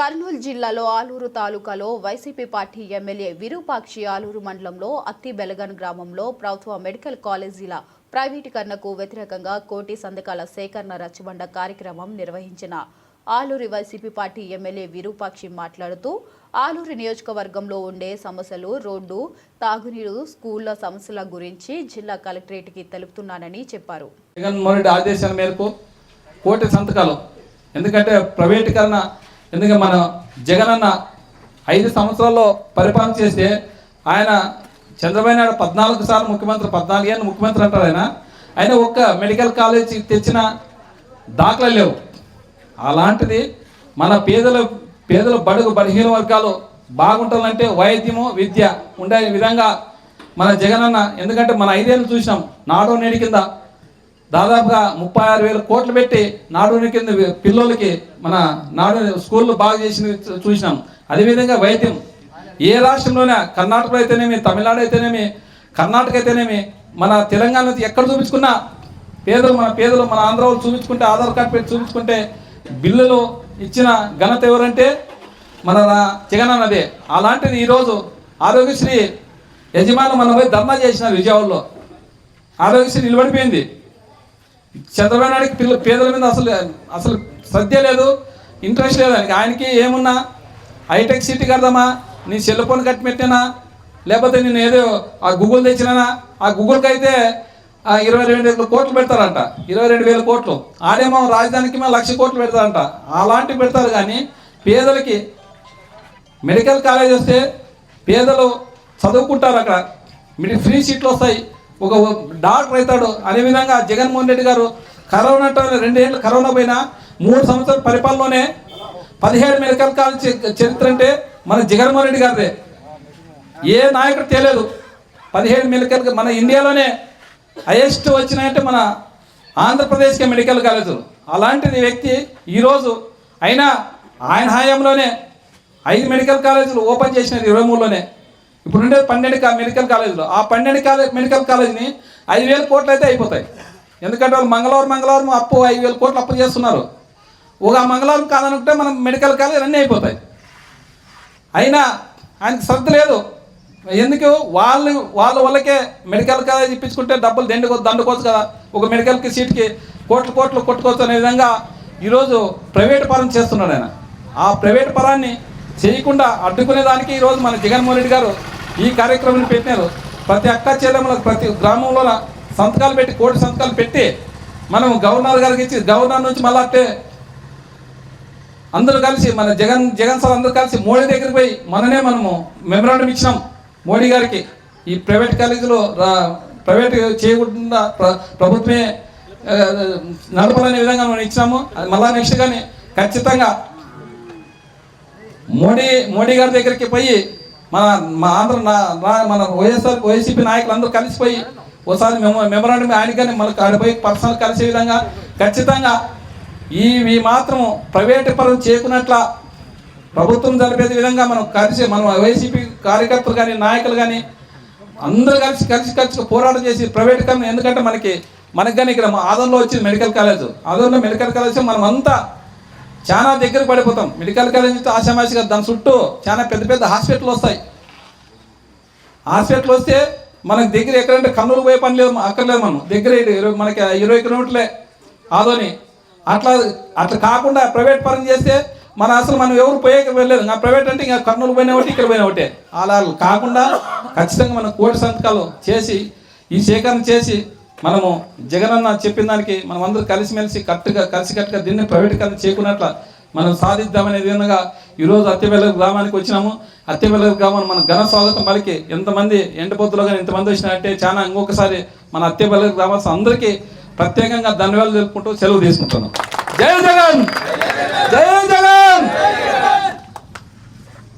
కర్నూలు జిల్లాలో ఆలూరు తాలూకాలో YCP party MLA Virupakshi Aluru మండలంలో అత్తి బెలగన్ గ్రామంలో ప్రభుత్వ మెడికల్ కాలేజీల ప్రైవేటీకరణకు వ్యతిరేకంగా కోటి సంతకాల సేకరణ రచ్చబండ కార్యక్రమం నిర్వహించిన ఆలూరి వైసీపీ పార్టీ ఎమ్మెల్యే విరూపాక్షి మాట్లాడుతూ ఆలూరు నియోజకవర్గంలో ఉండే సమస్యలు రోడ్డు తాగునీరు స్కూళ్ళ సమస్యల గురించి జిల్లా కలెక్టరేట్కి తెలుపుతున్నానని చెప్పారు. జగన్మోహన్ రెడ్డి ఆదేశాల మేరకు కోటి సంతకాలు ఎందుకంటే ప్రైవేటీకరణ ఎందుకంటే మన జగనన్న ఐదు సంవత్సరాల్లో పరిపాలన చేస్తే ఆయన చంద్రబాబు నాయుడు పద్నాలుగు సార్లు ముఖ్యమంత్రి పద్నాలుగు ఏళ్ళు ముఖ్యమంత్రి అంటారు ఆయన. ఆయన ఒక్క మెడికల్ కాలేజ్ తెచ్చిన దాఖలు లేవు. అలాంటిది మన పేదల పేదల బడుగు బలహీన వర్గాలు బాగుంటాలంటే వైద్యము విద్య ఉండే విధంగా మన జగనన్న ఎందుకంటే మన ఐదేళ్ళు చూసినాం నాడో నేడి కింద దాదాపుగా ముప్పై ఆరు వేల కోట్లు పెట్టి నాడు కింద పిల్లలకి మన నాడు స్కూళ్ళు బాగా చేసిన చూసినాం. అదేవిధంగా వైద్యం. ఏ రాష్ట్రంలోనే కర్ణాటకలో అయితేనేమి తమిళనాడు అయితేనేమి కర్ణాటక అయితేనేమి మన తెలంగాణ ఎక్కడ చూపించుకున్నా పేదలు మన పేదలు మన ఆంధ్ర వాళ్ళు చూపించుకుంటే ఆధార్ కార్డు పెట్టి చూపించుకుంటే బిల్లులు ఇచ్చిన ఘనత ఎవరంటే మన జగనన్నదే అలాంటిది ఈరోజు ఆరోగ్యశ్రీ యజమానులు మనం పోయి ధర్నా చేసినారు విజయవాడలో. ఆరోగ్యశ్రీ నిలబడిపోయింది. చంద్రబాబు నాయుడికి పిల్ల పేదల మీద అసలు అసలు శ్రద్ధ లేదు ఇంట్రెస్ట్ లేదు. ఆయనకి ఆయనకి ఏమున్నా? హైటెక్ సిటీ కడదామా? నీ సెల్ ఫోన్ కట్టి పెట్టినా? లేకపోతే నేను ఏదో ఆ గూగుల్ తెచ్చినానా? ఆ గూగుల్కి అయితే ఆ ఇరవై రెండు వేల కోట్లు పెడతారంట. ఇరవై రెండు వేల కోట్లు. ఆడేమో రాజధానికి మా లక్ష కోట్లు పెడతారంట. అలాంటివి పెడతారు కానీ పేదలకి మెడికల్ కాలేజ్ వస్తే పేదలు చదువుకుంటారు అక్కడ. మీకు ఫ్రీ సీట్లు వస్తాయి. ఒక డాక్టర్ అవుతాడు. అదే విధంగా జగన్మోహన్ రెడ్డి గారు కరోనా టైంలో రెండేళ్ళు కరోనా పోయినా మూడు సంవత్సరాల పరిపాలనలోనే పదిహేడు మెడికల్ కాలేజ్ చరిత్ర అంటే మన జగన్మోహన్ రెడ్డి గారిదే. ఏ నాయకుడు తెలియదు పదిహేడు మెడికల్ మన ఇండియాలోనే హైయెస్ట్ వచ్చినాయంటే మన ఆంధ్రప్రదేశ్కే మెడికల్ కాలేజీలు. అలాంటి వ్యక్తి ఈరోజు అయినా ఆయన హయాంలోనే ఐదు మెడికల్ కాలేజీలు ఓపెన్ చేసినారు ఇరవై మూడులోనే. ఇప్పుడు ఉండేది పన్నెండు మెడికల్ కాలేజీలో. ఆ పన్నెండు కాలేజ్ మెడికల్ కాలేజీని ఐదు వేల కోట్లు అయితే అయిపోతాయి. ఎందుకంటే వాళ్ళు మంగళవారం మంగళవారం అప్పు ఐదు వేల కోట్లు అప్పు చేస్తున్నారు. ఒక మంగళవారం కాదనుకుంటే మనం మెడికల్ కాలేజ్ అన్నీ అయిపోతాయి. అయినా ఆయనకు శ్రద్ధ లేదు. ఎందుకు? వాళ్ళు వాళ్ళ వాళ్ళకే మెడికల్ కాలేజ్ ఇప్పించుకుంటే డబ్బులు దండుకో దండుకోవచ్చు కదా. ఒక మెడికల్కి సీట్కి కోట్లు కోట్లు కొట్టుకోవచ్చు అనే విధంగా ఈరోజు ప్రైవేట్ పరం చేస్తున్నాడు ఆయన. ఆ ప్రైవేట్ పరాన్ని చేయకుండా అడ్డుకునే దానికి ఈరోజు మన జగన్మోహన్ రెడ్డి గారు ఈ కార్యక్రమం పెట్టినారు. ప్రతి అక్క చెల్లెమ్మలకు ప్రతి గ్రామంలో సంతకాలు పెట్టి కోటి సంతకాలు పెట్టి మనం గవర్నర్ గారికి ఇచ్చి గవర్నర్ నుంచి మళ్ళీ అంటే అందరూ కలిసి మన జగన్ జగన్ సార్ అందరూ కలిసి మోడీ దగ్గరికి పోయి మననే మనము మెమరాండం ఇచ్చినాం మోడీ గారికి. ఈ ప్రైవేట్ కాలేజీలో రా- ప్రైవేట్ చేయకుండా ప్ర- ప్రభుత్వమే నడపాలనే విధంగా మనం ఇచ్చినాము. మళ్ళా నెక్స్ట్ కానీ ఖచ్చితంగా మోడీ మోడీ గారి దగ్గరికి పోయి మన మా ఆంధ్ర నా- మన వైఎస్ఆర్ వైసీపీ నాయకులు అందరూ కలిసిపోయి ఒకసారి మేము మెమరాండం ఆయన కానీ మనకు ఆడిపోయి పర్సనల్ కలిసే విధంగా ఖచ్చితంగా ఈ మాత్రం ప్రైవేటు పరం చేకున్నట్ల ప్రభుత్వం జరిపేది విధంగా మనం కలిసి మనం వైసీపీ కార్యకర్తలు కానీ నాయకులు కానీ అందరూ కలిసి కలిసి కలిసి పోరాటం చేసి ప్రైవేట్ కంపెనీ ఎందుకంటే మనకి మనకి కానీ ఇక్కడ ఆదంలో వచ్చింది మెడికల్ కాలేజ్. ఆదంలో మెడికల్ కాలేజ్ మనం అంతా చాలా దగ్గర పడిపోతాం. మెడికల్ కాలేజ్ నుంచి ఆశామాషిగా దాని చుట్టూ చాలా పెద్ద పెద్ద హాస్పిటల్ వస్తాయి. హాస్పిటల్ వస్తే మనకు దగ్గర ఎక్కడంటే కర్నూలు పోయే పని లేదు అక్కర్లేదు మనం. దగ్గర ఇరవై- మనకి ఇరవై కిలోమీటర్లే ఆదోని. అట్లా అట్లా కాకుండా ప్రైవేట్ పరం చేస్తే మన అసలు మనం ఎవరు పోయే వెళ్ళలేదు ఇంకా ప్రైవేట్ అంటే ఇంకా కర్నూలు పోయిన ఒకటి ఇక్కడ పోయిన ఒకటే. అలా కాకుండా ఖచ్చితంగా మనం కోటి సంతకాలు చేసి ఈ సేకరణ చేసి మనము జగనన్న చెప్పిన దానికి మనం అందరూ కలిసిమెలిసి కరెక్ట్గా కలిసికట్టుగా దీన్ని ప్రైవేటీకరణ చేయకున్నట్ల మనం సాధిద్దామనే విధంగా ఈరోజు అత్తెబెల్ల గ్రామానికి వచ్చినాము. అత్తెబెల్ల గ్రామం మన ఘన స్వాగతం పలికి ఎంతమంది ఎండపోతులో కానీ ఎంతమంది వచ్చినారంటే చాలా ఇంకొకసారి మన అత్తెబెల్ల గ్రామస్ అందరికీ ప్రత్యేకంగా ధన్యవాదాలు తెలుపుకుంటూ సెలవు తీసుకుంటున్నాం. జై జగన్! జై జగన్!